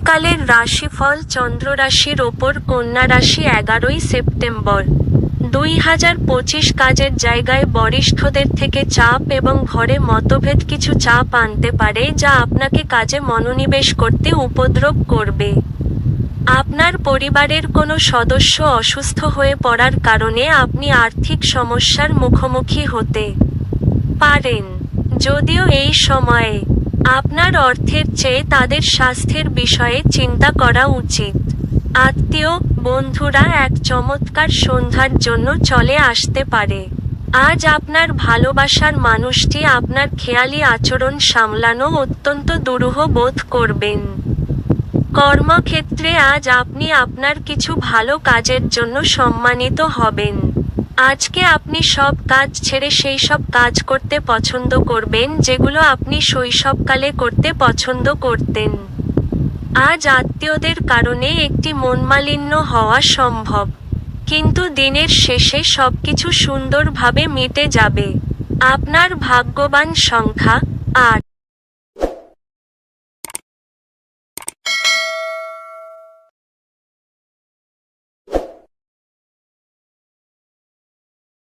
আগামীকালের রাশিফল চন্দ্র রাশির ওপর কন্যা রাশি এগারোই সেপ্টেম্বর। দুই হাজার পঁচিশ কাজের জায়গায় বরিষ্ঠদের থেকে চাপ এবং ঘরে মতভেদ কিছু চাপ আনতে পারে যা আপনাকে কাজে মনোনিবেশ করতে উপদ্রব করবে। আপনার পরিবারের কোনো সদস্য অসুস্থ হয়ে পড়ার কারণে আপনি আর্থিক সমস্যার মুখোমুখি হতে পারেন। যদিও এই সময়ে আপনার অর্থের চেয়ে তাদের স্বাস্থ্যের বিষয়ে চিন্তা করা উচিত। আত্মীয়, বন্ধুরা এক চমৎকার সন্ধ্যার জন্য চলে আসতে পারে। আজ আপনার ভালোবাসার মানুষটি আপনার খেয়ালি আচরণ সামলানো অত্যন্ত দুরূহ বোধ করবেন। কর্মক্ষেত্রে আজ আপনি আপনার কিছু ভালো কাজের জন্য সম্মানিত হবেন। আজকে আপনি সব কাজ ছেড়ে সেই সব কাজ করতে পছন্দ করবেন যেগুলো আপনি শৈশবকালে করতে পছন্দ করতেন। আজ আত্মীয়দের কারণে একটি মনমালিন্য হওয়া সম্ভব। কিন্তু দিনের শেষে সবকিছু সুন্দরভাবে মিটে যাবে। আপনার ভাগ্যবান সংখ্যা আট।